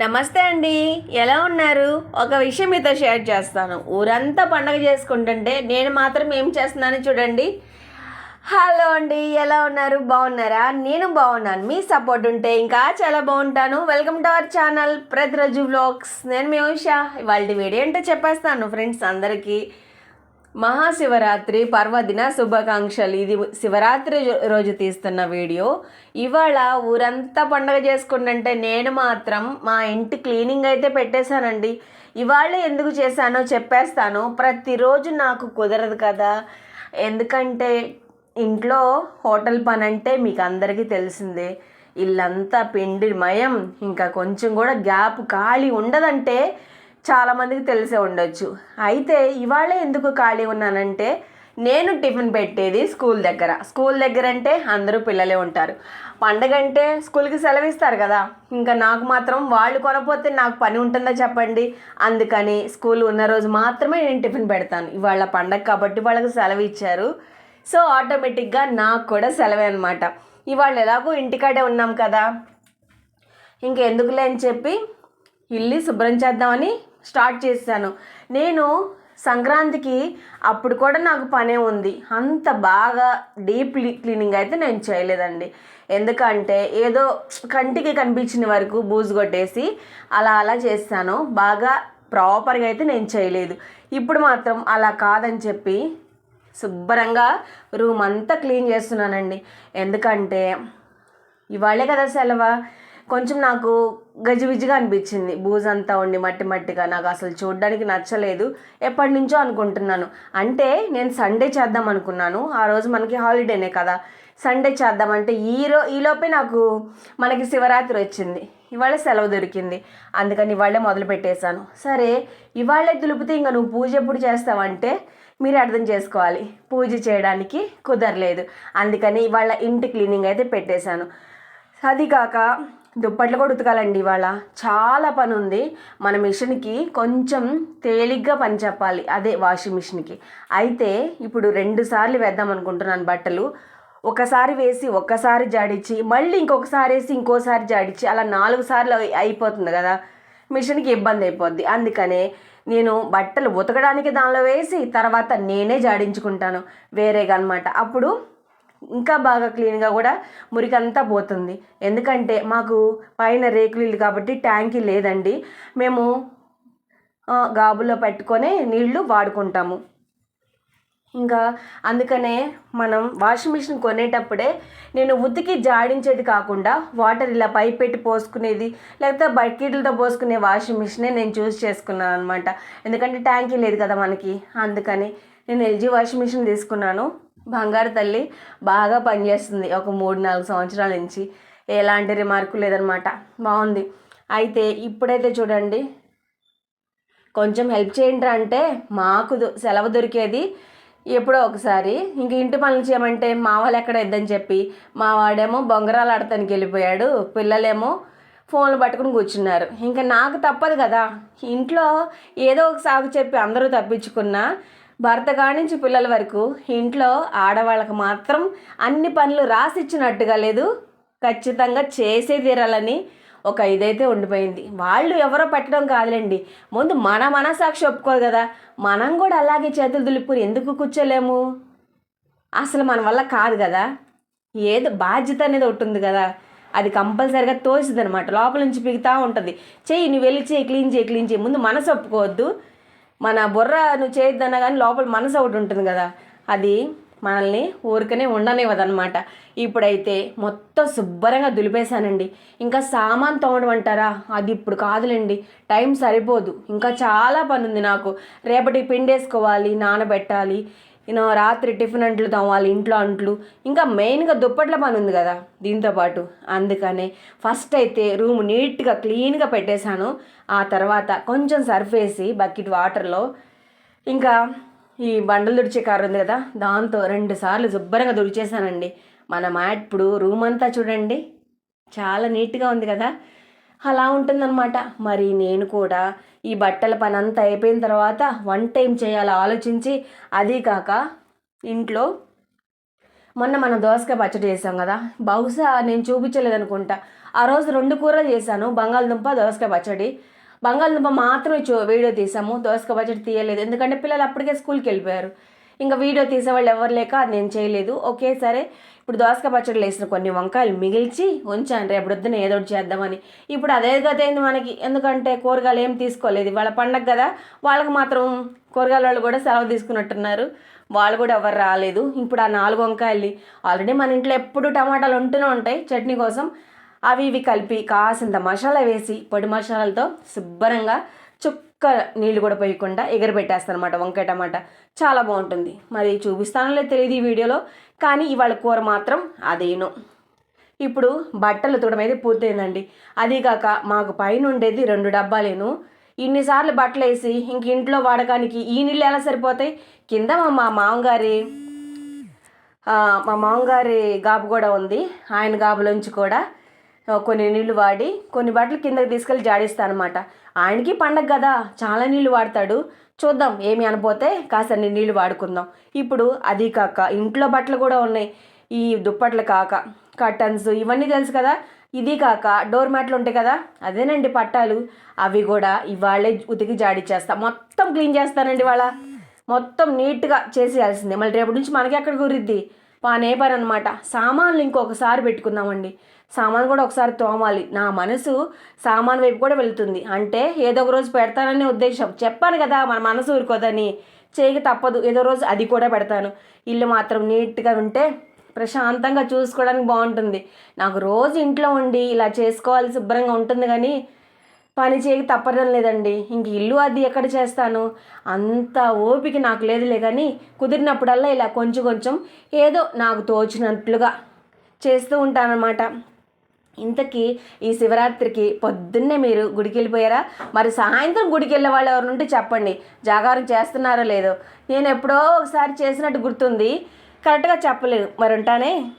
నమస్తే అండి. ఎలా ఉన్నారు? ఒక విషయం మీతో షేర్ చేస్తాను. ఊరంతా పండగ చేసుకుంటుంటే నేను మాత్రం ఏం చేస్తున్నాను చూడండి. హలో అండి ఎలా ఉన్నారు? బాగున్నారా? నేను బాగున్నాను. మీ సపోర్ట్ ఉంటే ఇంకా చాలా బాగుంటాను. వెల్కమ్ టు అవర్ ఛానల్ ప్రతిరోజు వ్లాగ్స్. నేను మీ ఉషా. ఇవాళ వీడియో ఏంటో చెప్పేస్తాను ఫ్రెండ్స్ అందరికీ. మహాశివరాత్రి పర్వదిన శుభాకాంక్షలు. ఇది శివరాత్రి రోజు తీస్తున్న వీడియో. ఇవాళ ఊరంతా పండగ చేసుకుంటుంటే నేను మాత్రం మా ఇంటి క్లీనింగ్ అయితే పెట్టేశానండి. ఇవాళ ఎందుకు చేశానో చెప్పేస్తాను. ప్రతిరోజు నాకు కుదరదు కదా. ఎందుకంటే ఇంట్లో హోటల్ పని అంటే మీకు అందరికీ తెలిసిందే. ఇల్లంతా పిండిమయం. ఇంకా కొంచెం కూడా గ్యాప్ ఖాళీ ఉండదంటే చాలామందికి తెలిసే ఉండొచ్చు. అయితే ఇవాళ ఎందుకు ఖాళీ ఉన్నానంటే నేను టిఫిన్ పెట్టేది స్కూల్ దగ్గర. స్కూల్ దగ్గర అంటే అందరూ పిల్లలే ఉంటారు. పండగ అంటే స్కూల్కి సెలవిస్తారు కదా. ఇంకా నాకు మాత్రం వాళ్ళు కొనపోతే నాకు పని ఉంటుందా చెప్పండి? అందుకని స్కూల్ ఉన్న రోజు మాత్రమే నేను టిఫిన్ పెడతాను. ఇవాళ పండగ కాబట్టి వాళ్ళకి సెలవు ఇచ్చారు. సో ఆటోమేటిక్గా నాకు కూడా సెలవే అనమాట ఇవాళ ఎలాగో ఇంటికాడే ఉన్నాం కదా. ఇంకెందుకులే అని చెప్పి ఇల్లు శుభ్రం చేద్దామని స్టార్ట్ చేశాను. నేను సంక్రాంతికి అప్పుడు కూడా నాకు పనే ఉంది. అంత బాగా డీప్ క్లీనింగ్ అయితే నేను చేయలేదండి. ఎందుకంటే ఏదో కంటికి కనిపించిన వరకు బూజు కొట్టేసి అలా అలా చేస్తాను. బాగా ప్రాపర్గా అయితే నేను చేయలేదు. ఇప్పుడు మాత్రం అలా కాదని చెప్పి శుభ్రంగా రూమ్ అంతా క్లీన్ చేస్తున్నానండి. ఎందుకంటే ఇవాళే కదా సెలవు. కొంచెం నాకు గజిబిజిగా అనిపించింది. బూజంతా ఉండి మట్టి మట్టిగా నాకు అసలు చూడడానికి నచ్చలేదు. ఎప్పటి నుంచో అనుకుంటున్నాను. అంటే నేను సండే చేద్దాం అనుకున్నాను. ఆ రోజు మనకి హాలిడేనే కదా. సండే చేద్దామంటే ఈ రో ఈలోపే నాకు మనకి శివరాత్రి వచ్చింది. ఇవాళ సెలవు దొరికింది. అందుకని ఇవాళే మొదలు పెట్టేశాను. సరే ఇవాళే దులిపితే ఇంకా నువ్వు పూజ ఎప్పుడు చేస్తావంటే మీరు అర్థం చేసుకోవాలి. పూజ చేయడానికి కుదరలేదు. అందుకని ఇవాళ ఇంటి క్లీనింగ్ అయితే పెట్టేశాను. అది కాక దుప్పట్లు కూడా ఉతకాలండి ఇవాళ. చాలా పని ఉంది మన మిషన్కి కొంచెం తేలిగ్గా పని చెప్పాలి. అదే వాషింగ్ మిషన్కి. అయితే ఇప్పుడు రెండు సార్లు వేద్దాం అనుకుంటున్నాను బట్టలు. ఒకసారి వేసి ఒక్కసారి జాడించి మళ్ళీ ఇంకొకసారి వేసి ఇంకోసారి జాడించి అలా నాలుగు సార్లు అయిపోతుంది కదా. మిషన్కి ఇబ్బంది అయిపోద్ది. అందుకనే నేను బట్టలు ఉతకడానికి దానిలో వేసి తర్వాత నేనే జాడించుకుంటాను. వేరేగా అనమాట అప్పుడు ఇంకా బాగా క్లీన్గా కూడా మురికంతా పోతుంది. ఎందుకంటే మాకు పైన రేకులు ఇల్లు కాబట్టి ట్యాంకీ లేదండి. మేము గాబులో పెట్టుకొని నీళ్ళు వాడుకుంటాము. ఇంకా అందుకనే మనం వాషింగ్ మిషన్ కొనేటప్పుడే నేను ఉతికి జాడించేది కాకుండా వాటర్ ఇలా పైప్ పెట్టి పోసుకునేది లేకపోతే బకెట్లతో పోసుకునే వాషింగ్ మిషనే నేను చూస్ చేసుకున్నాను అనమాట ఎందుకంటే ట్యాంకీ లేదు కదా మనకి. అందుకని నేను ఎల్జీ వాషింగ్ మిషన్ తీసుకున్నాను. బంగారు తల్లి బాగా పనిచేస్తుంది ఒక మూడు నాలుగు సంవత్సరాల నుంచి. ఎలాంటి రిమార్కు లేదనమాట బాగుంది. అయితే ఇప్పుడైతే చూడండి. కొంచెం హెల్ప్ చేయండి అంటే మాకు దొ- సెలవు దొరికేది ఎప్పుడో ఒకసారి. ఇంక ఇంటి పనులు చేయమంటే మా వాళ్ళు ఎక్కడ ఇద్దని చెప్పి మా వాడేమో బొంగరాలు ఆడతానికి వెళ్ళిపోయాడు. పిల్లలేమో ఫోన్లు పట్టుకుని కూర్చున్నారు. ఇంకా నాకు తప్పదు కదా. ఇంట్లో ఏదో ఒక సాగు చెప్పి అందరూ తప్పించుకున్నా భర్త కానించి పిల్లల వరకు ఇంట్లో ఆడవాళ్ళకి మాత్రం అన్ని పనులు రాసిచ్చినట్టుగా లేదు. ఖచ్చితంగా చేసే తీరాలని ఒక ఇదైతే ఉండిపోయింది. వాళ్ళు ఎవరో పెట్టడం కాదులేండి. ముందు మన మనసాక్షి ఒప్పుకోదు కదా. మనం కూడా అలాగే చేతులు దులుపుకుని ఎందుకు కూర్చోలేము? అసలు మన వల్ల కాదు కదా. ఏదో బాధ్యత అనేది ఒకటి ఉంది కదా. అది కంపల్సరిగా తోసిద్ది అనమాట లోపల నుంచి పిగుతూ ఉంటుంది. చెయ్యి నువ్వు వెళ్ళి చేయి క్లీన్ చేయి క్లీన్ చేయి ముందు మనసు ఒప్పుకోవద్దు. మన బుర్ర నువ్వు చేయొద్దన్నా కానీ లోపల మనసు ఒకటి ఉంటుంది కదా. అది మనల్ని ఊరికనే ఉండనివ్వదనమాట ఇప్పుడైతే మొత్తం శుభ్రంగా దులిపేశానండి. ఇంకా సామాన్ తోమడం అంటారా అది ఇప్పుడు కాదులేండి. టైం సరిపోదు. ఇంకా చాలా పని ఉంది నాకు. రేపటి పిండేసుకోవాలి నానబెట్టాలి. నేను రాత్రి టిఫిన్ అంట్లు తోమాలి ఇంట్లో అంట్లు. ఇంకా మెయిన్గా దుప్పట్ల పని ఉంది కదా దీంతో పాటు. అందుకనే ఫస్ట్ అయితే రూమ్ నీట్గా క్లీన్గా పెట్టేశాను. ఆ తర్వాత కొంచెం సర్ఫ్ వేసి బకెట్ వాటర్లో ఇంకా ఈ బండలు దుడిచే కారు ఉంది కదా దాంతో రెండు సార్లు శుభ్రంగా దుడిచేసానండి మన మ్యాట్ ఇప్పుడు రూమ్ అంతా చూడండి. చాలా నీట్గా ఉంది కదా. అలా ఉంటుందన్నమాట. మరి నేను కూడా ఈ బట్టల పని అంతా అయిపోయిన తర్వాత వంట ఏం చేయాలో ఆలోచించి అదీ కాక ఇంట్లో మొన్న మనం దోసకాయ పచ్చడి చేసాం కదా బహుశా నేను చూపించలేదు అనుకుంటా ఆ రోజు రెండు కూరలు చేశాను బంగాళదుంప దోసకాయ పచ్చడి. బంగాళదుంప మాత్రమే చూ వీడియో తీసాము దోసకాయ పచ్చడి తీయలేదు. ఎందుకంటే పిల్లలు అప్పటికే స్కూల్కి వెళ్ళిపోయారు. ఇంకా వీడియో తీసేవాళ్ళు ఎవరు లేక అది నేను చేయలేదు. ఓకే సరే. ఇప్పుడు దోసకాయ పచ్చడిలో వేసిన కొన్ని వంకాయలు మిగిల్చి ఉంచాను రేపు పొద్దున ఏదో ఒకటి చేద్దామని. ఇప్పుడు అదే గత అయింది మనకి. ఎందుకంటే కూరగాయలు ఏం తీసుకోలేదు. వాళ్ళ పండగ కదా వాళ్ళకి మాత్రం కూరగాయల వాళ్ళు కూడా సెలవు తీసుకున్నట్టున్నారు. వాళ్ళు కూడా ఎవరు రాలేదు. ఇప్పుడు ఆ నాలుగు వంకాయలు ఆల్రెడీ మన ఇంట్లో ఎప్పుడు టమాటాలు ఉంటూనే ఉంటాయి చట్నీ కోసం. అవి ఇవి కలిపి కాసింత మసాలా వేసి పొడి మసాలాలతో శుభ్రంగా ఒక్క నీళ్ళు కూడా పోయకుండా ఎగరబెట్టేస్తాను అనమాట వంకాయ టమాటా. చాలా బాగుంటుంది. మరి చూపిస్తానో తెలియదు ఈ వీడియోలో కానీ ఇవాళ కూర మాత్రం అదేను. ఇప్పుడు బట్టలు ఉతకడం అయితే పూర్తయిందండి. అదీ కాక మాకు పైన ఉండేది రెండు డబ్బాలేను. ఇన్నిసార్లు బట్టలు వేసి ఇంక ఇంట్లో వాడకానికి ఈ నీళ్ళు ఎలా సరిపోతాయి? కింద మా మామగారి మా మామగారి గాబు కూడా ఉంది. ఆయన గాబులోంచి కూడా కొన్ని నీళ్ళు వాడి కొన్ని బట్టలు కిందకి తీసుకెళ్ళి జాడిస్తాను అనమాట ఆయనకి పండగ కదా చాలా నీళ్ళు వాడతాడు. చూద్దాం ఏమి అనపోతే కాస్త నీళ్ళు వాడుకుందాం. ఇప్పుడు అది కాక ఇంట్లో బట్టలు కూడా ఉన్నాయి. ఈ దుప్పట్లు కాక కర్టన్స్ ఇవన్నీ తెలుసు కదా? ఇది కాక డోర్ మ్యాట్లు ఉంటాయి కదా? అదేనండి పట్టాలు. అవి కూడా ఇవాళే ఉతికి జాడిచ్చేస్తా. మొత్తం క్లీన్ చేస్తానండి వాళ్ళ మొత్తం నీట్గా చేసేయాల్సిందే. మళ్ళీ రేపటి నుంచి మనకి ఎక్కడ కురిద్ది? పానే పని అనమాట సామాన్లు ఇంకొకసారి పెట్టుకుందామండి. సామాన్ కూడా ఒకసారి తోమాలి. నా మనసు సామాన్ వైపు కూడా వెళుతుంది. అంటే ఏదో ఒక రోజు పెడతాననే ఉద్దేశం. చెప్పాను కదా మన మనసు ఊరుకోదని. చేయక తప్పదు. ఏదో రోజు అది కూడా పెడతాను. ఇల్లు మాత్రం నీట్గా ఉంటే ప్రశాంతంగా చూసుకోవడానికి బాగుంటుంది. నాకు రోజు ఇంట్లో ఉండి ఇలా చేసుకోవాలి శుభ్రంగా ఉంటుంది కానీ పని చేయక తప్పడం లేదండి. ఇంక ఇల్లు అది ఎక్కడ చేస్తాను? అంత ఓపిక నాకు లేదులే కానీ కుదిరినప్పుడల్లా ఇలా కొంచెం కొంచెం ఏదో నాకు తోచినట్లుగా చేస్తూ ఉంటానన్నమాట. ఇంతకీ ఈ శివరాత్రికి పొద్దున్నే మీరు గుడికి వెళ్ళిపోయారా మరి సాయంత్రం గుడికి వెళ్ళే వాళ్ళు ఎవరు ఉంటే చెప్పండి. జాగారం చేస్తున్నారో లేదో. నేను ఎప్పుడో ఒకసారి చేసినట్టు గుర్తుంది. కరెక్ట్గా చెప్పలేదు. మరి ఉంటానే?